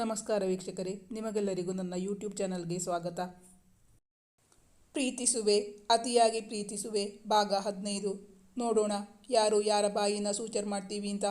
ನಮಸ್ಕಾರ ವೀಕ್ಷಕರೇ, ನಿಮಗೆಲ್ಲರಿಗೂ ನನ್ನ ಯೂಟ್ಯೂಬ್ ಚಾನಲ್ಗೆ ಸ್ವಾಗತ. ಪ್ರೀತಿಸುವೆ, ಅತಿಯಾಗಿ ಪ್ರೀತಿಸುವೆ ಭಾಗ ಹದಿನೈದು. ನೋಡೋಣ, ಯಾರು ಯಾರ ಬಾಯಿನ ಸೂಚರ್ ಮಾಡ್ತೀವಿ ಅಂತ.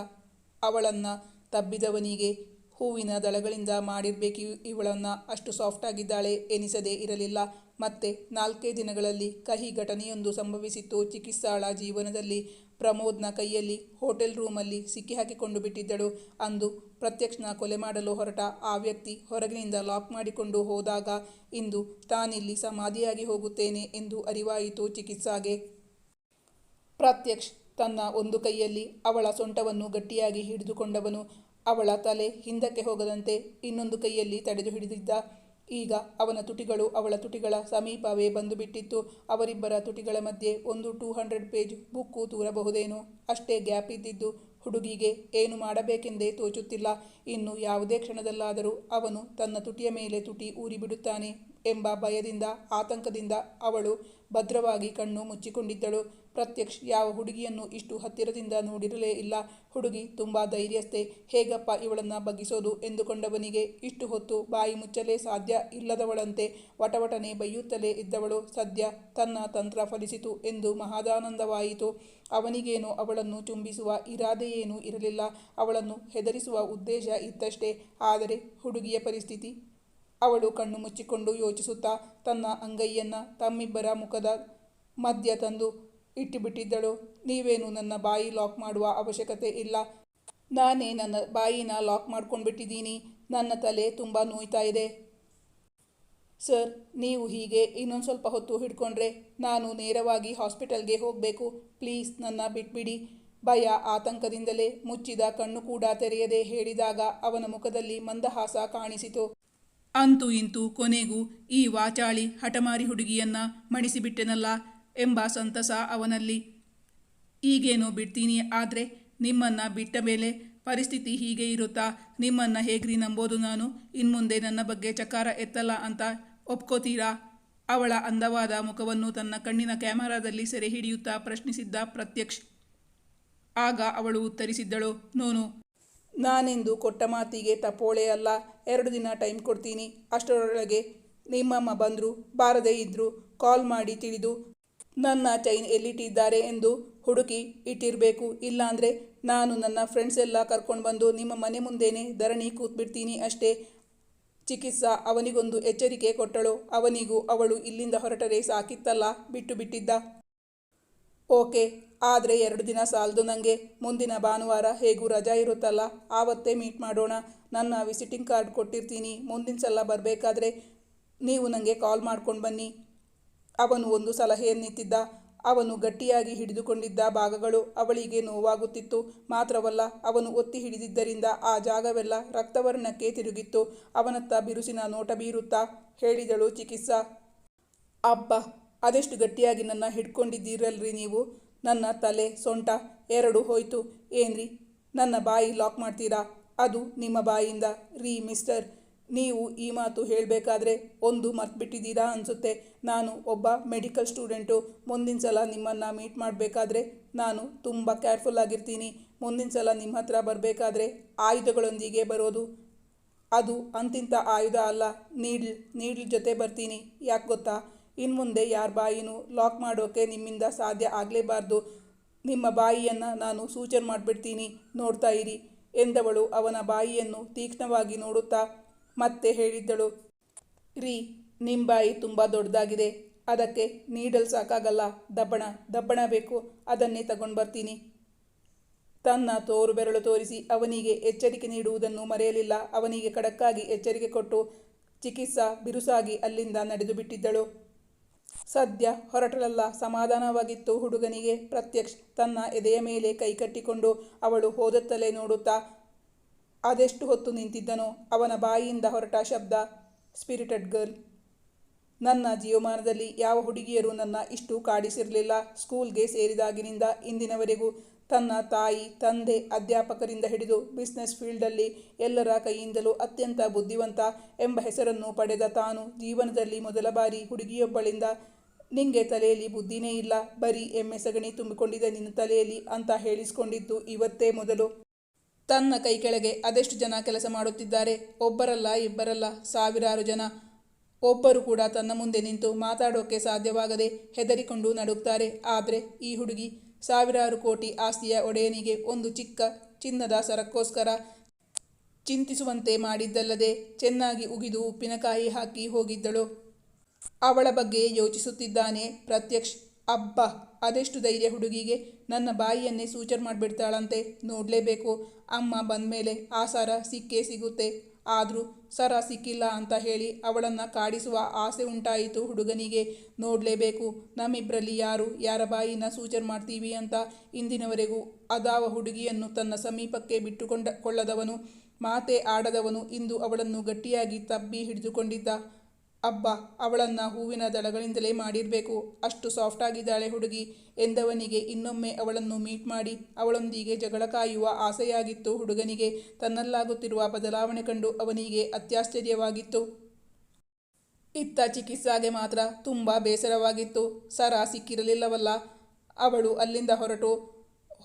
ಅವಳನ್ನು ತಬ್ಬಿದವನಿಗೆ ಹೂವಿನ ದಳಗಳಿಂದ ಮಾಡಿರ್ಬೇಕು ಇವಳನ್ನು. ಅಷ್ಟು ಸಾಫ್ಟ್ ಆಗಿದ್ದಾಳೆ ಎನಿಸದೇ ಇರಲಿಲ್ಲ. ಮತ್ತೆ ನಾಲ್ಕೇ ದಿನಗಳಲ್ಲಿ ಕಹಿ ಘಟನೆಯೊಂದು ಸಂಭವಿಸಿತ್ತು ಚಿಕಿತ್ಸಾಳ ಜೀವನದಲ್ಲಿ. ಪ್ರಮೋದ್ನ ಕೈಯಲ್ಲಿ ಹೋಟೆಲ್ ರೂಮಲ್ಲಿ ಸಿಕ್ಕಿಹಾಕಿಕೊಂಡು ಬಿಟ್ಟಿದ್ದಳು. ಅಂದು ಪ್ರತ್ಯಕ್ಷನ ಕೊಲೆ ಮಾಡಲು ಹೊರಟ ಆ ವ್ಯಕ್ತಿ ಹೊರಗಿನಿಂದ ಲಾಕ್ ಮಾಡಿಕೊಂಡು ಹೋದಾಗ ಇಂದು ತಾನಿಲ್ಲಿ ಸಮಾಧಿಯಾಗಿ ಹೋಗುತ್ತೇನೆ ಎಂದು ಅರಿವಾಯಿತು ಚಿಕಿತ್ಸಾಗೆ. ಪ್ರತ್ಯಕ್ಷ್ ತನ್ನ ಒಂದು ಕೈಯಲ್ಲಿ ಅವಳ ಸೊಂಟವನ್ನು ಗಟ್ಟಿಯಾಗಿ ಹಿಡಿದುಕೊಂಡವನು. ಅವಳ ತಲೆ ಹಿಂದಕ್ಕೆ ಹೋಗದಂತೆ ಇನ್ನೊಂದು ಕೈಯಲ್ಲಿ ತಡೆದು ಹಿಡಿದಿದ್ದ. ಈಗ ಅವನ ತುಟಿಗಳು ಅವಳ ತುಟಿಗಳ ಸಮೀಪವೇ ಬಂದು ಬಿಟ್ಟಿತ್ತು ಅವರಿಬ್ಬರ ತುಟಿಗಳ ಮಧ್ಯೆ ಒಂದು ಟೂ ಹಂಡ್ರೆಡ್ ಪೇಜ್ ಬುಕ್ಕು ತೂರಬಹುದೇನೋ? ಅಷ್ಟೇ ಗ್ಯಾಪ್ ಇದ್ದಿದ್ದು ಹುಡುಗಿಗೆ ಏನು ಮಾಡಬೇಕೆಂದೇ ತೋಚುತ್ತಿಲ್ಲ. ಇನ್ನು ಯಾವುದೇ ಕ್ಷಣದಲ್ಲಾದರೂ ಅವನು ತನ್ನ ತುಟಿಯ ಮೇಲೆ ತುಟಿ ಊರಿಬಿಡುತ್ತಾನೆ. ಎಂಬ ಭಯದಿಂದ, ಆತಂಕದಿಂದ ಅವಳು ಭದ್ರವಾಗಿ ಕಣ್ಣು ಮುಚ್ಚಿಕೊಂಡಿದ್ದಳು. ಪ್ರತ್ಯಕ್ಷ, ಯಾವ ಹುಡುಗಿಯನ್ನು ಇಷ್ಟು ಹತ್ತಿರದಿಂದ ನೋಡಿರಲೇ ಇಲ್ಲ. ಹುಡುಗಿ, ತುಂಬ ಧೈರ್ಯಸ್ಥೆ. ಹೇಗಪ್ಪ ಇವಳನ್ನು ಬಗ್ಗಿಸೋದು ಎಂದುಕೊಂಡವನಿಗೆ ಇಷ್ಟು ಹೊತ್ತು ಬಾಯಿ ಮುಚ್ಚಲೇ ಸಾಧ್ಯ ಇಲ್ಲದವಳಂತೆ ವಟವಟನೆ ಬೈಯುತ್ತಲೇ ಇದ್ದವಳು. ಸದ್ಯ ತನ್ನ ತಂತ್ರ ಫಲಿಸಿತು ಎಂದು ಮಹದಾನಂದವಾಯಿತು. ಅವನಿಗೇನು ಅವಳನ್ನು ಚುಂಬಿಸುವ ಇರಾದೆಯೇನೂ ಇರಲಿಲ್ಲ. ಅವಳನ್ನು ಹೆದರಿಸುವ ಉದ್ದೇಶ ಇತ್ತಷ್ಟೇ. ಆದರೆ ಹುಡುಗಿಯ ಪರಿಸ್ಥಿತಿ ಅವಳು ಕಣ್ಣು ಮುಚ್ಚಿಕೊಂಡು ಯೋಚಿಸುತ್ತಾ ತನ್ನ ಅಂಗೈಯನ್ನ ತಮ್ಮಿಬ್ಬರ ಮುಖದ ಮಧ್ಯ ತಂದು ಇಟ್ಟುಬಿಟ್ಟಿದ್ದಳು. ನೀವೇನು ನನ್ನ ಬಾಯಿ ಲಾಕ್ ಮಾಡುವ ಅವಶ್ಯಕತೆ ಇಲ್ಲ. ನಾನೇ ನನ್ನ ಬಾಯಿನ ಲಾಕ್ ಮಾಡ್ಕೊಂಡ್ಬಿಟ್ಟಿದ್ದೀನಿ. ನನ್ನ ತಲೆ ತುಂಬ ನೋಯ್ತಾ ಇದೆ. ಸರ್, ನೀವು ಹೀಗೆ ಇನ್ನೊಂದು ಸ್ವಲ್ಪ ಹೊತ್ತು ಹಿಡ್ಕೊಂಡ್ರೆ ನಾನು ನೇರವಾಗಿ ಹಾಸ್ಪಿಟಲ್ಗೆ ಹೋಗಬೇಕು. ಪ್ಲೀಸ್ ನನ್ನ ಬಿಟ್ಬಿಡಿ. ಭಯ ಆತಂಕದಿಂದಲೇ ಮುಚ್ಚಿದ ಕಣ್ಣು ಕೂಡ ತೆರೆಯದೆ ಹೇಳಿದಾಗ ಅವನ ಮುಖದಲ್ಲಿ ಮಂದಹಾಸ ಕಾಣಿಸಿತು. ಅಂತೂ ಇಂತೂ ಕೊನೆಗೂ ಈ ವಾಚಾಳಿ ಹಠಮಾರಿ ಹುಡುಗಿಯನ್ನ ಮಣಿಸಿಬಿಟ್ಟೆನಲ್ಲ ಎಂಬ ಸಂತಸ ಅವನಲ್ಲಿ. ಈಗೇನೋ ಬಿಡ್ತೀನಿ ಆದರೆ ನಿಮ್ಮನ್ನು ಬಿಟ್ಟ ಮೇಲೆ ಪರಿಸ್ಥಿತಿ ಹೀಗೆ ಇರುತ್ತಾ? ನಿಮ್ಮನ್ನು ಹೇಗ್ರಿ ನಂಬೋದು ನಾನು? ಇನ್ಮುಂದೆ ನನ್ನ ಬಗ್ಗೆ ಚಕಾರ ಎತ್ತಲ್ಲ ಅಂತ ಒಪ್ಕೋತೀರಾ? ಅವಳ ಅಂದವಾದ ಮುಖವನ್ನು ತನ್ನ ಕಣ್ಣಿನ ಕ್ಯಾಮರಾದಲ್ಲಿ ಸೆರೆ ಹಿಡಿಯುತ್ತಾ ಪ್ರಶ್ನಿಸಿದ್ದ ಪ್ರತ್ಯಕ್ಷ. ಆಗ ಅವಳು ಉತ್ತರಿಸಿದ್ದಳು, ನೋನು ನಾನೆಂದು ಕೊಟ್ಟ ಮಾತಿಗೆ ತಪ್ಪೋಳೆ ಅಲ್ಲ, ಎರಡು ದಿನ ಟೈಮ್ ಕೊಡ್ತೀನಿ. ಅಷ್ಟರೊಳಗೆ ನಿಮ್ಮಮ್ಮ ಬಂದರು, ಬಾರದೇ ಇದ್ದರು ಕಾಲ್ ಮಾಡಿ ತಿಳಿದು, ನನ್ನ ಚೈನ್ ಎಲ್ಲಿಟ್ಟಿದ್ದಾರೆ ಎಂದು ಹುಡುಕಿ ಇಟ್ಟಿರಬೇಕು. ಇಲ್ಲಾಂದರೆ ನಾನು ನನ್ನ ಫ್ರೆಂಡ್ಸ್ ಎಲ್ಲ ಕರ್ಕೊಂಡು ಬಂದು ನಿಮ್ಮ ಮನೆ ಮುಂದೆನೇ ಧರಣಿ ಕೂತ್ಬಿಡ್ತೀನಿ ಅಷ್ಟೇ. ಚಿಕಿತ್ಸಾ ಅವನಿಗೊಂದು ಎಚ್ಚರಿಕೆ ಕೊಟ್ಟಳು. ಅವನಿಗೂ ಅವಳು ಇಲ್ಲಿಂದ ಹೊರಟರೆ ಸಾಕಿತ್ತಲ್ಲ, ಬಿಟ್ಟು ಬಿಟ್ಟಿದ್ದ. ಓಕೆ, ಆದರೆ ಎರಡು ದಿನ ಸಾಲದು ನನಗೆ ಮುಂದಿನ ಭಾನುವಾರ ಹೇಗೂ ರಜಾ ಇರುತ್ತಲ್ಲ, ಆವತ್ತೇ ಮೀಟ್ ಮಾಡೋಣ. ನನ್ನ ವಿಸಿಟಿಂಗ್ ಕಾರ್ಡ್ ಕೊಟ್ಟಿರ್ತೀನಿ. ಮುಂದಿನ ಸಲ ಬರಬೇಕಾದ್ರೆ ನೀವು ನನಗೆ ಕಾಲ್ ಮಾಡ್ಕೊಂಡು ಬನ್ನಿ. ಅವನು ಒಂದು ಸಲಹೆಯನ್ನಿತ್ತಿದ್ದ ಅವನು ಗಟ್ಟಿಯಾಗಿ ಹಿಡಿದುಕೊಂಡಿದ್ದ ಭಾಗಗಳು ಅವಳಿಗೆ ನೋವಾಗುತ್ತಿತ್ತು. ಮಾತ್ರವಲ್ಲ, ಅವನು ಒತ್ತಿ ಹಿಡಿದಿದ್ದರಿಂದ ಆ ಜಾಗವೆಲ್ಲ ರಕ್ತವರ್ಣಕ್ಕೆ ತಿರುಗಿತ್ತು. ಅವನತ್ತ ಬಿರುಸಿನ ನೋಟ ಬೀರುತ್ತಾ ಹೇಳಿದಳು ಚಿಕಿತ್ಸಾ. ಅಬ್ಬ ಅದೆಷ್ಟು ಗಟ್ಟಿಯಾಗಿ ನನ್ನ ಹಿಡ್ಕೊಂಡಿದ್ದೀರಲ್ರಿ ನೀವು? ನನ್ನ ತಲೆ ಸೊಂಟ ಎರಡು ಹೋಯ್ತು. ಏನ್ರಿ? ನನ್ನ ಬಾಯಿ ಲಾಕ್ ಮಾಡ್ತೀರಾ? ಅದು ನಿಮ್ಮ ಬಾಯಿಯಿಂದ ರೀ, ಮಿಸ್ಟರ್, ನೀವು ಈ ಮಾತು ಹೇಳಬೇಕಾದ್ರೆ ಒಂದು ಮರ್ತ್ಬಿಟ್ಟಿದ್ದೀರಾ ಅನಿಸುತ್ತೆ. ನಾನು ಒಬ್ಬ ಮೆಡಿಕಲ್ ಸ್ಟೂಡೆಂಟು. ಮುಂದಿನ ಸಲ ನಿಮ್ಮನ್ನು ಮೀಟ್ ಮಾಡಬೇಕಾದ್ರೆ ನಾನು ತುಂಬ ಕೇರ್ಫುಲ್ ಆಗಿರ್ತೀನಿ. ಮುಂದಿನ ಸಲ ನಿಮ್ಮ ಹತ್ರ ಬರಬೇಕಾದ್ರೆ ಆಯುಧಗಳೊಂದಿಗೆ ಬರೋದು. ಅದು ಅಂತಿಂತ ಆಯುಧ ಅಲ್ಲ. ನೀಡ್ಲ್ ನೀಡ್ಲ್ ಜೊತೆ ಬರ್ತೀನಿ. ಯಾಕೆ ಗೊತ್ತಾ? ಇನ್ನು ಮುಂದೆ ಯಾರ ಬಾಯಿನೂ ಲಾಕ್ ಮಾಡೋಕ್ಕೆ ನಿಮ್ಮಿಂದ ಸಾಧ್ಯ ಆಗಲೇಬಾರ್ದು. ನಿಮ್ಮ ಬಾಯಿಯನ್ನು ನಾನು ಸೂಚನೆ ಮಾಡಿಬಿಡ್ತೀನಿ, ನೋಡ್ತಾ ಇರಿ ಎಂದವಳು ಅವನ ಬಾಯಿಯನ್ನು ತೀಕ್ಷ್ಣವಾಗಿ ನೋಡುತ್ತಾ ಮತ್ತೆ ಹೇಳಿದ್ದಳು, ರೀ ನಿಮ್ಮ ಬಾಯಿ ತುಂಬ ದೊಡ್ಡದಾಗಿದೆ, ಅದಕ್ಕೆ ನೀಡಲು ಸಾಕಾಗಲ್ಲ, ದಬ್ಬಣ ದಬ್ಬಣ ಬೇಕು, ಅದನ್ನೇ ತಗೊಂಡು ಬರ್ತೀನಿ. ತನ್ನ ತೋರು ಬೆರಳು ತೋರಿಸಿ ಅವನಿಗೆ ಎಚ್ಚರಿಕೆ ನೀಡುವುದನ್ನು ಮರೆಯಲಿಲ್ಲ, ಅವನಿಗೆ ಖಡಕ್ಕಾಗಿ ಎಚ್ಚರಿಕೆ ಕೊಟ್ಟು ಚಿಕಿತ್ಸಾ ಬಿರುಸಾಗಿ ಅಲ್ಲಿಂದ ನಡೆದು ಬಿಟ್ಟಿದ್ದಳು ಸದ್ಯ ಹೊರಟಳೆಲ್ಲ ಸಮಾಧಾನವಾಗಿತ್ತು ಹುಡುಗನಿಗೆ. ಪ್ರತ್ಯಕ್ಷ ತನ್ನ ಎದೆಯ ಮೇಲೆ ಕೈಕಟ್ಟಿಕೊಂಡು ಅವಳು ಹೋದತ್ತಲೇ ನೋಡುತ್ತಾ ಅದೆಷ್ಟು ಹೊತ್ತು ನಿಂತಿದ್ದನೋ ಅವನ ಬಾಯಿಯಿಂದ ಹೊರಟ ಶಬ್ದ. ಸ್ಪಿರಿಟೆಡ್ ಗರ್ಲ್ ನನ್ನ ಜೀವಮಾನದಲ್ಲಿ ಯಾವ ಹುಡುಗಿಯರು ನನ್ನ ಇಷ್ಟು ಕಾಡಿಸಿರಲಿಲ್ಲ. ಸ್ಕೂಲ್ಗೆ ಸೇರಿದಾಗಿನಿಂದ ಇಂದಿನವರೆಗೂ ತನ್ನ ತಾಯಿ, ತಂದೆ, ಅಧ್ಯಾಪಕರಿಂದ ಹಿಡಿದು ಬಿಸ್ನೆಸ್ ಫೀಲ್ಡಲ್ಲಿ ಎಲ್ಲರ ಕೈಯಿಂದಲೂ ಅತ್ಯಂತ ಬುದ್ಧಿವಂತ ಎಂಬ ಹೆಸರನ್ನು ಪಡೆದ ತಾನು ಜೀವನದಲ್ಲಿ ಮೊದಲ ಬಾರಿ ಹುಡುಗಿಯೊಬ್ಬಳಿಂದ ನಿಂಗೆ ತಲೆಯಲ್ಲಿ ಬುದ್ಧಿನೇ ಇಲ್ಲ. ಬರೀ ಎಮ್ಮೆ ಸಗಣಿ ತುಂಬಿಕೊಂಡಿದೆ ನಿನ್ನ ತಲೆಯಲ್ಲಿ ಅಂತ ಹೇಳಿಸ್ಕೊಂಡಿದ್ದು ಇವತ್ತೇ ಮೊದಲು. ತನ್ನ ಕೈ ಕೆಳಗೆ ಅದೆಷ್ಟು ಜನ ಕೆಲಸ ಮಾಡುತ್ತಿದ್ದಾರೆ? ಒಬ್ಬರಲ್ಲ, ಇಬ್ಬರಲ್ಲ, ಸಾವಿರಾರು ಜನ. ಒಬ್ಬರು ಕೂಡ ತನ್ನ ಮುಂದೆ ನಿಂತು ಮಾತಾಡೋಕೆ ಸಾಧ್ಯವಾಗದೆ ಹೆದರಿಕೊಂಡು ನಡುಗ್ತಾರೆ. ಆದರೆ ಈ ಹುಡುಗಿ ಸಾವಿರಾರು ಕೋಟಿ ಆಸ್ತಿಯ ಒಡೆಯನಿಗೆ ಒಂದು ಚಿಕ್ಕ ಚಿನ್ನದ ಸರಕ್ಕೋಸ್ಕರ ಚಿಂತಿಸುವಂತೆ ಮಾಡಿದ್ದಲ್ಲದೆ ಚೆನ್ನಾಗಿ ಉಗಿದು ಉಪ್ಪಿನಕಾಯಿ ಹಾಕಿ ಹೋಗಿದ್ದಳು. ಅವಳ ಬಗ್ಗೆ ಯೋಚಿಸುತ್ತಿದ್ದಾನೆ. ಪ್ರತ್ಯಕ್ಷ್, ಅಬ್ಬ, ಅದೆಷ್ಟು ಧೈರ್ಯ ಹುಡುಗಿಗೆ. ನನ್ನ ಬಾಯಿಯನ್ನೇ ಸೂಚರ್ ಮಾಡಿಬಿಡ್ತಾಳಂತೆ. ನೋಡಲೇಬೇಕು. ಅಮ್ಮ ಬಂದಮೇಲೆ ಆ ಸರ ಸಿಕ್ಕೇ ಸಿಗುತ್ತೆ. ಆದರೂ ಸರ ಸಿಕ್ಕಿಲ್ಲ ಅಂತ ಹೇಳಿ ಅವಳನ್ನು ಕಾಡಿಸುವ ಆಸೆ ಉಂಟಾಯಿತು ಹುಡುಗನಿಗೆ. ನೋಡಲೇಬೇಕು. ನಮ್ಮಿಬ್ಬರಲ್ಲಿ ಯಾರು, ಯಾರ ಬಾಯಿನ ಸೂಚರ್ ಮಾಡ್ತೀವಿ ಅಂತ ಇಂದಿನವರೆಗೂ ಅದಾವ ಹುಡುಗಿಯನ್ನು ತನ್ನ ಸಮೀಪಕ್ಕೆ ಬಿಟ್ಟುಕೊಂಡ ಕೊಳ್ಳದವನು, ಮಾತೆ ಆಡದವನು ಇಂದು ಅವಳನ್ನು ಗಟ್ಟಿಯಾಗಿ ತಬ್ಬಿ ಹಿಡಿದುಕೊಂಡಿದ್ದ. ಅಬ್ಬ, ಅವಳನ್ನ ಹೂವಿನ ದಳಗಳಿಂದಲೇ ಮಾಡಿರಬೇಕು. ಅಷ್ಟು ಸಾಫ್ಟ್ ಆಗಿದ್ದಾಳೆ ಹುಡುಗಿ. ಎಂದವನಿಗೆ ಇನ್ನೊಮ್ಮೆ ಅವಳನ್ನು ಮೀಟ್ ಮಾಡಿ ಅವಳೊಂದಿಗೆ ಜಗಳ ಕಾಯುವ ಆಸೆಯಾಗಿತ್ತು ಹುಡುಗನಿಗೆ. ತನ್ನಲ್ಲಾಗುತ್ತಿರುವ ಬದಲಾವಣೆ ಕಂಡು ಅವನಿಗೆ ಅತ್ಯಾಶ್ಚರ್ಯವಾಗಿತ್ತು. ಇತ್ತ ಚಿಕಿತ್ಸಾಗೆ ಮಾತ್ರ ತುಂಬ ಬೇಸರವಾಗಿತ್ತು. ಸರ ಸಿಕ್ಕಿರಲಿಲ್ಲವಲ್ಲ. ಅವಳು ಅಲ್ಲಿಂದ ಹೊರಟು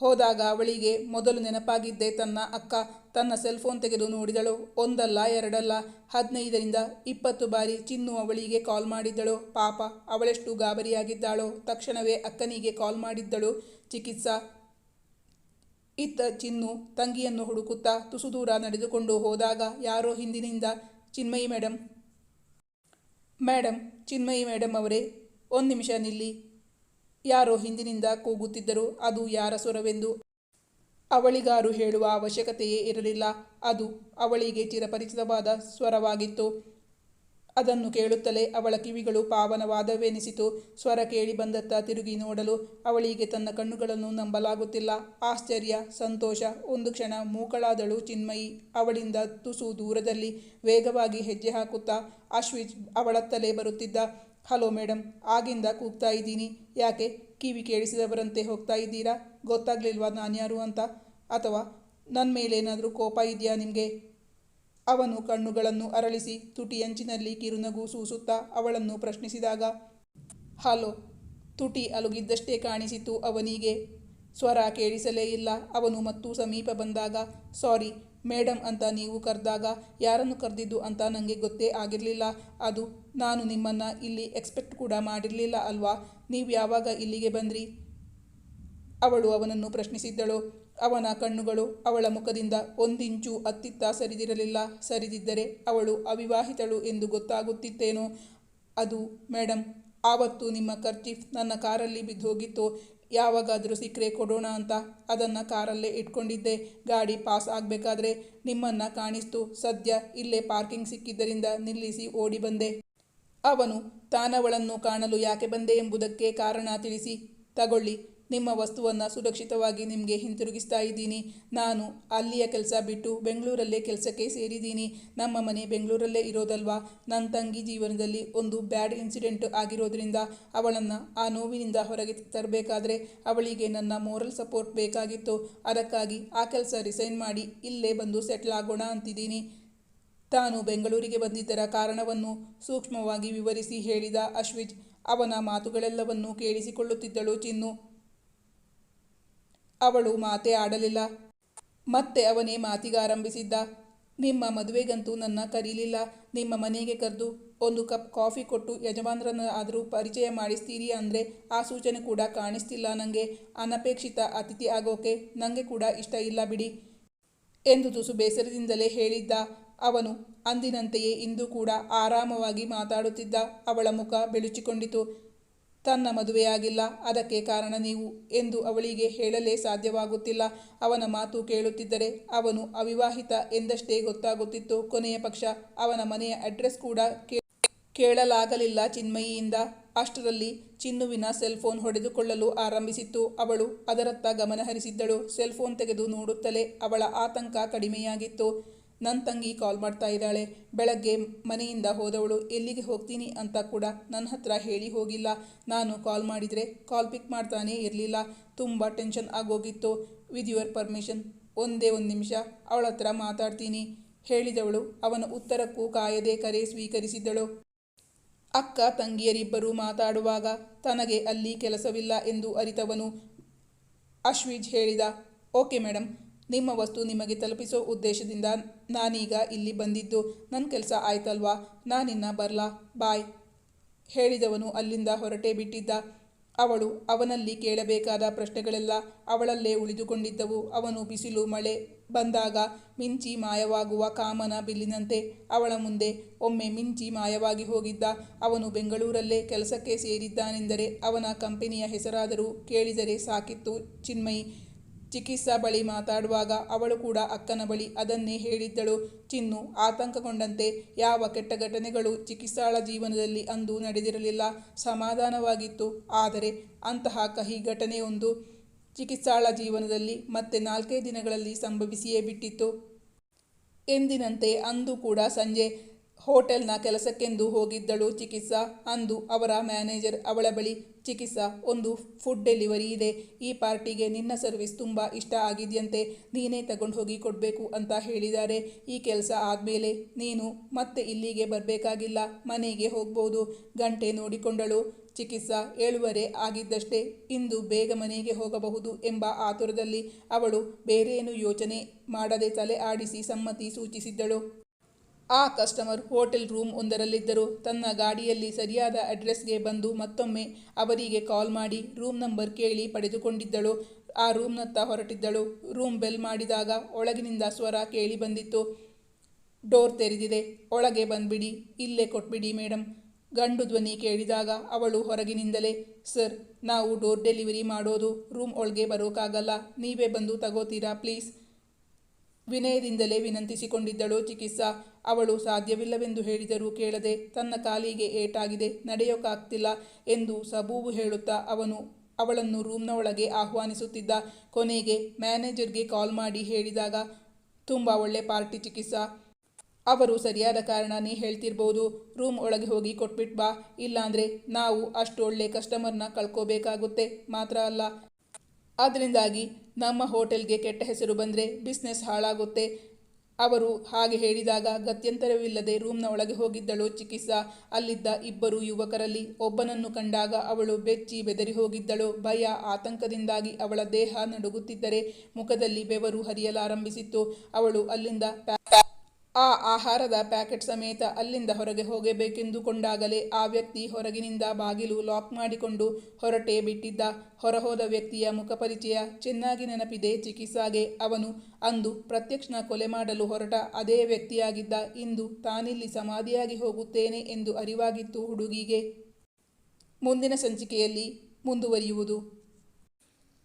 ಹೋದಾಗ ಅವಳಿಗೆ ಮೊದಲು ನೆನಪಾಗಿದ್ದೆ ತನ್ನ ಅಕ್ಕ ತನ್ನ ಸೆಲ್ ಫೋನ್ ತೆಗೆದು ನೋಡಿದಳು. ಒಂದಲ್ಲ, ಎರಡಲ್ಲ, ಹದಿನೈದರಿಂದ ಇಪ್ಪತ್ತು ಬಾರಿ ಚಿನ್ನು ಅವಳಿಗೆ ಕಾಲ್ ಮಾಡಿದ್ದಳು. ಪಾಪ, ಅವಳೆಷ್ಟು ಗಾಬರಿಯಾಗಿದ್ದಾಳೋ. ತಕ್ಷಣವೇ ಅಕ್ಕನಿಗೆ ಕಾಲ್ ಮಾಡಿದ್ದಳು. ಚಿಕಿತ್ಸಾ ಇತ್ತ ಚಿನ್ನು ತಂಗಿಯನ್ನು ಹುಡುಕುತ್ತಾ ತುಸು ದೂರ ನಡೆದುಕೊಂಡು ಹೋದಾಗ ಯಾರೋ ಹಿಂದಿನಿಂದ, Chinmayi madam madam Chinmayi madam ಅವರೇ, ಒಂದು ನಿಮಿಷ ನಿಲ್ಲಿ. ಯಾರೋ ಹಿಂದಿನಿಂದ ಕೂಗುತ್ತಿದ್ದರು ಅದು ಯಾರ ಸ್ವರವೆಂದು ಅವಳಿಗಾರು ಹೇಳುವ ಅವಶ್ಯಕತೆಯೇ ಇರಲಿಲ್ಲ. ಅದು ಅವಳಿಗೆ ಚಿರಪರಿಚಿತವಾದ ಸ್ವರವಾಗಿತ್ತು. ಅದನ್ನು ಕೇಳುತ್ತಲೇ ಅವಳ ಕಿವಿಗಳು ಪಾವನವಾದವೆನಿಸಿತು. ಸ್ವರ ಕೇಳಿ ಬಂದತ್ತ ತಿರುಗಿ ನೋಡಲು ಅವಳಿಗೆ ತನ್ನ ಕಣ್ಣುಗಳನ್ನು ನಂಬಲಾಗುತ್ತಿಲ್ಲ. ಆಶ್ಚರ್ಯ, ಸಂತೋಷ, ಒಂದು ಕ್ಷಣ ಮೂಕಳಾದಳು ಚಿನ್ಮಯಿ ಅವಳಿಂದ ತುಸು ದೂರದಲ್ಲಿ ವೇಗವಾಗಿ ಹೆಜ್ಜೆ ಹಾಕುತ್ತಾ ಅಶ್ವಿಜ್ ಅವಳತ್ತಲೇ ಬರುತ್ತಿದ್ದ ಹಲೋ ಮೇಡಮ್ ಆಗಿಂದ ಕೂಗ್ತಾ ಇದ್ದೀನಿ. ಯಾಕೆ ಕಿವಿ ಕೇಳಿಸಿದವರಂತೆ ಹೋಗ್ತಾ ಇದ್ದೀರಾ? ಗೊತ್ತಾಗ್ಲಿಲ್ವಾ ನಾನ್ಯಾರು ಅಂತ? ಅಥವಾ ನನ್ನ ಮೇಲೇನಾದರೂ ಕೋಪ ಇದೆಯಾ ನಿಮಗೆ? ಅವನು ಕಣ್ಣುಗಳನ್ನು ಅರಳಿಸಿ ತುಟಿಯಂಚಿನಲ್ಲಿ ಕಿರುನಗು ಸೂಸುತ್ತಾ ಅವಳನ್ನು ಪ್ರಶ್ನಿಸಿದಾಗ, ಹಲೋ, ತುಟಿ ಅಲುಗಿದ್ದಷ್ಟೇ ಕಾಣಿಸಿತು ಅವನಿಗೆ. ಸ್ವರ ಕೇಳಿಸಲೇ ಇಲ್ಲ. ಅವನು ಮತ್ತು ಸಮೀಪ ಬಂದಾಗ, ಸಾರಿ ಮೇಡಮ್ ಅಂತ ನೀವು ಕರೆದಾಗ ಯಾರನ್ನು ಕರೆದಿದ್ದು ಅಂತ ನನಗೆ ಗೊತ್ತೇ ಆಗಿರಲಿಲ್ಲ. ಅದು ನಾನು ನಿಮ್ಮನ್ನು ಇಲ್ಲಿ ಎಕ್ಸ್ಪೆಕ್ಟ್ ಕೂಡ ಮಾಡಿರಲಿಲ್ಲ ಅಲ್ವಾ? ನೀವು ಯಾವಾಗ ಇಲ್ಲಿಗೆ ಬಂದ್ರಿ? ಅವಳು ಅವನನ್ನು ಪ್ರಶ್ನಿಸಿದ್ದಳು. ಅವನ ಕಣ್ಣುಗಳು ಅವಳ ಮುಖದಿಂದ ಒಂದಿಂಚು ಅತ್ತಿತ್ತ ಸರಿದಿರಲಿಲ್ಲ. ಸರಿದಿದ್ದರೆ ಅವಳು ಅವಿವಾಹಿತಳು ಎಂದು ಗೊತ್ತಾಗುತ್ತಿತ್ತೇನೋ? ಅದು ಮೇಡಮ್ ಆವತ್ತು ನಿಮ್ಮ ಕರ್ಚೀಫ್ ನನ್ನ ಕಾರಲ್ಲಿ ಬಿದ್ದೋಗಿತ್ತು. ಯಾವಾಗಾದರೂ ಸಿಕ್ಕರೆ ಕೊಡೋಣ ಅಂತ ಅದನ್ನು ಕಾರಲ್ಲೇ ಇಟ್ಕೊಂಡಿದ್ದೆ. ಗಾಡಿ ಪಾಸ್ ಆಗಬೇಕಾದ್ರೆ ನಿಮ್ಮನ್ನು ಕಾಣಿಸ್ತು. ಸದ್ಯ ಇಲ್ಲೇ ಪಾರ್ಕಿಂಗ್ ಸಿಕ್ಕಿದ್ದರಿಂದ ನಿಲ್ಲಿಸಿ ಓಡಿ ಬಂದೆ. ಅವನು ತಾನವಳನ್ನು ಕಾಣಲು ಯಾಕೆ ಬಂದೆ ಎಂಬುದಕ್ಕೆ ಕಾರಣ ತಿಳಿಸಿ. ತಗೊಳ್ಳಿ. ನಿಮ್ಮ ವಸ್ತುವನ್ನು ಸುರಕ್ಷಿತವಾಗಿ ನಿಮಗೆ ಹಿಂತಿರುಗಿಸ್ತಾ ಇದ್ದೀನಿ. ನಾನು ಅಲ್ಲಿಯ ಕೆಲಸ ಬಿಟ್ಟು ಬೆಂಗಳೂರಲ್ಲೇ ಕೆಲಸಕ್ಕೆ ಸೇರಿದ್ದೀನಿ. ನಮ್ಮ ಮನೆ ಬೆಂಗಳೂರಲ್ಲೇ ಇರೋದಲ್ವಾ? ನನ್ನ ತಂಗಿ ಜೀವನದಲ್ಲಿ ಒಂದು ಬ್ಯಾಡ್ ಇನ್ಸಿಡೆಂಟ್ ಆಗಿರೋದ್ರಿಂದ ಅವಳನ್ನು ಆ ನೋವಿನಿಂದ ಹೊರಗೆ ತರಬೇಕಾದ್ರೆ ಅವಳಿಗೆ ನನ್ನ ಮೋರಲ್ ಸಪೋರ್ಟ್ ಬೇಕಾಗಿತ್ತು. ಅದಕ್ಕಾಗಿ ಆ ಕೆಲಸ ರಿಸೈನ್ ಮಾಡಿ ಇಲ್ಲೇ ಬಂದು ಸೆಟ್ಲ್ ಆಗೋಣ ಅಂತಿದ್ದೀನಿ. ತಾನು ಬೆಂಗಳೂರಿಗೆ ಬಂದಿದ್ದರ ಕಾರಣವನ್ನು ಸೂಕ್ಷ್ಮವಾಗಿ ವಿವರಿಸಿ ಹೇಳಿದ ಅಶ್ವಿಜ್. ಅವನ ಮಾತುಗಳೆಲ್ಲವನ್ನೂ ಕೇಳಿಸಿಕೊಳ್ಳುತ್ತಿದ್ದಳು ಚಿನ್ನು. ಅವಳು ಮಾತೇ ಆಡಲಿಲ್ಲ. ಮತ್ತೆ ಅವನೇ ಮಾತಿಗಾರಂಭಿಸಿದ್ದ ನಿಮ್ಮ ಮದುವೆಗಂತೂ ನನ್ನ ಕರೀಲಿಲ್ಲ. ನಿಮ್ಮ ಮನೆಗೆ ಕರೆದು ಒಂದು ಕಪ್ ಕಾಫಿ ಕೊಟ್ಟು ಯಜಮಾನರನ್ನು ಆದರೂ ಪರಿಚಯ ಮಾಡಿಸ್ತೀರಿ ಅಂದರೆ ಆ ಸೂಚನೆ ಕೂಡ ಕಾಣಿಸ್ತಿಲ್ಲ ನನಗೆ ಅನಪೇಕ್ಷಿತ ಅತಿಥಿ ಆಗೋಕೆ ನನಗೆ ಕೂಡ ಇಷ್ಟ ಇಲ್ಲ ಬಿಡಿ ಎಂದು ತುಸು ಬೇಸರದಿಂದಲೇ ಹೇಳಿದ್ದ. ಅವನು ಅಂದಿನಂತೆಯೇ ಇಂದು ಕೂಡ ಆರಾಮವಾಗಿ ಮಾತಾಡುತ್ತಿದ್ದ. ಅವಳ ಮುಖ ಬೆಳುಚಿಕೊಂಡಿತು. ತನ್ನ ಮದುವೆಯಾಗಿಲ್ಲ. ಅದಕ್ಕೆ ಕಾರಣ ನೀವು ಎಂದು ಅವಳಿಗೆ ಹೇಳಲೇ ಸಾಧ್ಯವಾಗುತ್ತಿಲ್ಲ. ಅವನ ಮಾತು ಕೇಳುತ್ತಿದ್ದರೆ ಅವನು ಅವಿವಾಹಿತ ಎಂದಷ್ಟೇ ಗೊತ್ತಾಗುತ್ತಿತ್ತು. ಕೊನೆಯ ಪಕ್ಷ ಅವನ ಮನೆಯ ಅಡ್ರೆಸ್ ಕೂಡ ಕೇಳಲಾಗಲಿಲ್ಲ ಚಿನ್ಮಯಿಯಿಂದ. ಅಷ್ಟರಲ್ಲಿ ಚಿನ್ನುವಿನ ಸೆಲ್ ಫೋನ್ ಹೊಡೆದುಕೊಳ್ಳಲು ಆರಂಭಿಸಿತ್ತು. ಅವಳು ಅದರತ್ತ ಗಮನ ಹರಿಸಿದ್ದಳು ಸೆಲ್ ಫೋನ್ ತೆಗೆದು ನೋಡುತ್ತಲೇ ಅವಳ ಆತಂಕ ಕಡಿಮೆಯಾಗಿತ್ತು. ನನ್ನ ತಂಗಿ ಕಾಲ್ ಮಾಡ್ತಾ ಇದ್ದಾಳೆ. ಬೆಳಗ್ಗೆ ಮನೆಯಿಂದ ಹೋದವಳು, ಎಲ್ಲಿಗೆ ಹೋಗ್ತೀನಿ ಅಂತ ಕೂಡ ನನ್ನ ಹತ್ರ ಹೇಳಿ ಹೋಗಿಲ್ಲ. ನಾನು ಕಾಲ್ ಮಾಡಿದರೆ ಕಾಲ್ ಪಿಕ್ ಮಾಡ್ತಾನೇ ಇರಲಿಲ್ಲ. ತುಂಬ ಟೆನ್ಷನ್ ಆಗೋಗಿತ್ತು. ವಿತ್ ಯುವರ್ ಪರ್ಮಿಷನ್ ಒಂದೇ ಒಂದು ನಿಮಿಷ ಅವಳ ಹತ್ರ ಮಾತಾಡ್ತೀನಿ, ಹೇಳಿದವಳು. ಅವನ ಉತ್ತರಕ್ಕೂ ಕಾಯದೆ ಕರೆ ಸ್ವೀಕರಿಸಿದ್ದಳು. ಅಕ್ಕ ತಂಗಿಯರಿಬ್ಬರು ಮಾತಾಡುವಾಗ, ತನಗೆ ಅಲ್ಲಿ ಕೆಲಸವಿಲ್ಲ ಎಂದು ಅರಿತವನು. ಅಶ್ವಿಜ್ ಹೇಳಿದ, ಓಕೆ ಮೇಡಮ್ ನಿಮ್ಮ ವಸ್ತು ನಿಮಗೆ ತಲುಪಿಸೋ ಉದ್ದೇಶದಿಂದ ನಾನೀಗ ಇಲ್ಲಿ ಬಂದಿದ್ದು. ನನ್ನ ಕೆಲಸ ಆಯ್ತಲ್ವಾ? ನಾನಿನ್ನ ಬರ್ಲಾ. ಬಾಯ್. ಹೇಳಿದವನು ಅಲ್ಲಿಂದ ಹೊರಟೇ ಬಿಟ್ಟಿದ್ದ. ಅವಳು ಅವನಲ್ಲಿ ಕೇಳಬೇಕಾದ ಪ್ರಶ್ನೆಗಳೆಲ್ಲ ಅವಳಲ್ಲೇ ಉಳಿದುಕೊಂಡಿದ್ದವು. ಅವನು ಬಿಸಿಲು, ಮಳೆ ಬಂದಾಗ ಮಿಂಚಿ ಮಾಯವಾಗುವ ಕಾಮನ ಬಿಲ್ಲಿನಂತೆ ಅವಳ ಮುಂದೆ ಒಮ್ಮೆ ಮಿಂಚಿ ಮಾಯವಾಗಿ ಹೋಗಿದ್ದ. ಅವನು ಬೆಂಗಳೂರಲ್ಲೇ ಕೆಲಸಕ್ಕೆ ಸೇರಿದ್ದಾನೆಂದರೆ ಅವನ ಕಂಪನಿಯ ಹೆಸರಾದರೂ ಕೇಳಿದರೆ ಸಾಕಿತ್ತು ಚಿನ್ಮಯಿ. ಚಿಕಿತ್ಸಾ ಬಳಿ ಮಾತಾಡುವಾಗ ಅವಳು ಕೂಡ ಅಕ್ಕನ ಬಳಿ ಅದನ್ನೇ ಹೇಳಿದ್ದಳು. ಚಿನ್ನು ಆತಂಕಗೊಂಡಂತೆ ಯಾವ ಕೆಟ್ಟ ಘಟನೆಗಳು ಚಿಕಿತ್ಸಾಳ ಜೀವನದಲ್ಲಿ ಅಂದು ನಡೆದಿರಲಿಲ್ಲ. ಸಮಾಧಾನವಾಗಿತ್ತು. ಆದರೆ ಅಂತಹ ಕಹಿ ಘಟನೆಯೊಂದು ಚಿಕಿತ್ಸಾಳ ಜೀವನದಲ್ಲಿ ಮತ್ತೆ ನಾಲ್ಕೇ ದಿನಗಳಲ್ಲಿ ಸಂಭವಿಸಿಯೇ ಬಿಟ್ಟಿತ್ತು. ಎಂದಿನಂತೆ ಅಂದು ಕೂಡ ಸಂಜೆ ಹೋಟೆಲ್ನ ಕೆಲಸಕ್ಕೆಂದು ಹೋಗಿದ್ದಳು ಚಿಕಿತ್ಸಾ. ಅಂದು ಅವರ ಮ್ಯಾನೇಜರ್ ಅವಳ ಬಳಿ ಚಿಕಿತ್ಸಾ ಒಂದು ಫುಡ್ ಡೆಲಿವರಿ ಇದೆ. ಈ ಪಾರ್ಟಿಗೆ ನಿನ್ನ ಸರ್ವಿಸ್ ತುಂಬ ಇಷ್ಟ ಆಗಿದೆಯಂತೆ. ನೀನೇ ತಗೊಂಡು ಹೋಗಿ ಕೊಡಬೇಕು ಅಂತ ಹೇಳಿದ್ದಾರೆ. ಈ ಕೆಲಸ ಆದಮೇಲೆ ನೀನು ಮತ್ತೆ ಇಲ್ಲಿಗೆ ಬರಬೇಕಾಗಿಲ್ಲ. ಮನೆಗೆ ಹೋಗ್ಬೋದು. ಗಂಟೆ ನೋಡಿಕೊಂಡಳು. ಚಿಕಿತ್ಸಾ ಏಳುವರೆ ಆಗಿದ್ದಷ್ಟೇ. ಇಂದು ಬೇಗ ಮನೆಗೆ ಹೋಗಬಹುದು ಎಂಬ ಆತುರದಲ್ಲಿ ಅವಳು ಬೇರೇನು ಯೋಚನೆ ಮಾಡದೆ ತಲೆ ಆಡಿಸಿ ಸಮ್ಮತಿ ಸೂಚಿಸಿದ್ದಳು. ಆ ಕಸ್ಟಮರ್ ಹೋಟೆಲ್ ರೂಮ್ ಒಂದರಲ್ಲಿದ್ದರು. ತನ್ನ ಗಾಡಿಯಲ್ಲಿ ಸರಿಯಾದ ಅಡ್ರೆಸ್ಗೆ ಬಂದು ಮತ್ತೊಮ್ಮೆ ಅವರಿಗೆ ಕಾಲ್ ಮಾಡಿ ರೂಮ್ ನಂಬರ್ ಕೇಳಿ ಪಡೆದುಕೊಂಡಿದ್ದಳು. ಆ ರೂಮ್ನತ್ತ ಹೊರಟಿದ್ದಳು. ರೂಮ್ ಬೆಲ್ ಮಾಡಿದಾಗ ಒಳಗಿನಿಂದ ಸ್ವರ ಕೇಳಿ ಬಂದಿತ್ತು. ಡೋರ್ ತೆರೆದಿದೆ. ಒಳಗೆ ಬಂದ್ಬಿಡಿ. ಇಲ್ಲೇ ಕೊಟ್ಬಿಡಿ ಮೇಡಮ್ ಗಂಡು ಧ್ವನಿ ಕೇಳಿದಾಗ ಅವಳು ಹೊರಗಿನಿಂದಲೇ ಸರ್ ನಾವು ಡೋರ್ ಡೆಲಿವರಿ ಮಾಡೋದು. ರೂಮ್ ಒಳಗೆ ಬರೋಕ್ಕಾಗಲ್ಲ ನೀವೇ ಬಂದು ತಗೋತೀರಾ ಪ್ಲೀಸ್ ವಿನಯದಿಂದಲೇ ವಿನಂತಿಸಿಕೊಂಡಿದ್ದಳು ಚಿಕಿತ್ಸಾ. ಅವಳು ಸಾಧ್ಯವಿಲ್ಲವೆಂದು ಹೇಳಿದರೂ ಕೇಳದೆ, ತನ್ನ ಕಾಲಿಗೆ ಏಟಾಗಿದೆ ನಡೆಯೋಕ್ಕಾಗ್ತಿಲ್ಲ ಎಂದು ಸಬೂಬು ಹೇಳುತ್ತಾ ಅವನು ಅವಳನ್ನು ರೂಮ್ನ ಒಳಗೆ ಆಹ್ವಾನಿಸುತ್ತಿದ್ದ. ಕೊನೆಗೆ ಮ್ಯಾನೇಜರ್ಗೆ ಕಾಲ್ ಮಾಡಿ ಹೇಳಿದಾಗ, ತುಂಬ ಒಳ್ಳೆ ಪಾರ್ಟಿ ಚಿಕಿತ್ಸಾ. ಅವರು ಸರಿಯಾದ ಕಾರಣ ನೀ ಹೇಳ್ತಿರ್ಬೋದು. ರೂಮ್ ಒಳಗೆ ಹೋಗಿ ಕೊಟ್ಬಿಟ್ ಬಾ. ಇಲ್ಲಾಂದರೆ ನಾವು ಅಷ್ಟು ಒಳ್ಳೆ ಕಸ್ಟಮರ್ನ ಕಳ್ಕೋಬೇಕಾಗುತ್ತೆ. ಮಾತ್ರ ಅಲ್ಲ ಅದರಿಂದಾಗಿ ನಮ್ಮ ಹೋಟೆಲ್ಗೆ ಕೆಟ್ಟ ಹೆಸರು ಬಂದರೆ ಬಿಸ್ನೆಸ್ ಹಾಳಾಗುತ್ತೆ. ಅವರು ಹಾಗೆ ಹೇಳಿದಾಗ ಗತ್ಯಂತರವಿಲ್ಲದೆ ರೂಮ್ನ ಒಳಗೆ ಹೋಗಿದ್ದಳು. ಚಿಕಿತ್ಸಾ ಅಲ್ಲಿದ್ದ ಇಬ್ಬರು ಯುವಕರಲ್ಲಿ ಒಬ್ಬನನ್ನು ಕಂಡಾಗ ಅವಳು ಬೆಚ್ಚಿ ಬೆದರಿ ಹೋಗಿದ್ದಳು. ಭಯ, ಆತಂಕದಿಂದಾಗಿ ಅವಳ ದೇಹ ನಡುಗುತ್ತಿದ್ದರೆ ಮುಖದಲ್ಲಿ ಬೆವರು ಹರಿಯಲಾರಂಭಿಸಿತ್ತು. ಅವಳು ಅಲ್ಲಿಂದ ಆ ಆಹಾರದ ಪ್ಯಾಕೆಟ್ ಸಮೇತ ಅಲ್ಲಿಂದ ಹೊರಗೆ ಹೋಗಬೇಕೆಂದುಕೊಂಡಾಗಲೇ ಆ ವ್ಯಕ್ತಿ ಹೊರಗಿನಿಂದ ಬಾಗಿಲು ಲಾಕ್ ಮಾಡಿಕೊಂಡು ಹೊರಟೇ ಬಿಟ್ಟಿದ್ದ. ಹೊರಹೋದ ವ್ಯಕ್ತಿಯ ಮುಖಪರಿಚಯ ಚೆನ್ನಾಗಿ ನೆನಪಿದೆ. ಚಿಕಿತ್ಸಾಗೆ ಅವನು ಅಂದು ಪ್ರತ್ಯಕ್ಷನ ಕೊಲೆ ಮಾಡಲು ಹೊರಟ ಅದೇ ವ್ಯಕ್ತಿಯಾಗಿದ್ದ. ಇಂದು ತಾನಿಲ್ಲಿ ಸಮಾಧಿಯಾಗಿ ಹೋಗುತ್ತೇನೆ ಎಂದು ಅರಿವಾಗಿತ್ತು ಹುಡುಗಿಗೆ. ಮುಂದಿನ ಸಂಚಿಕೆಯಲ್ಲಿ ಮುಂದುವರಿಯುವುದು.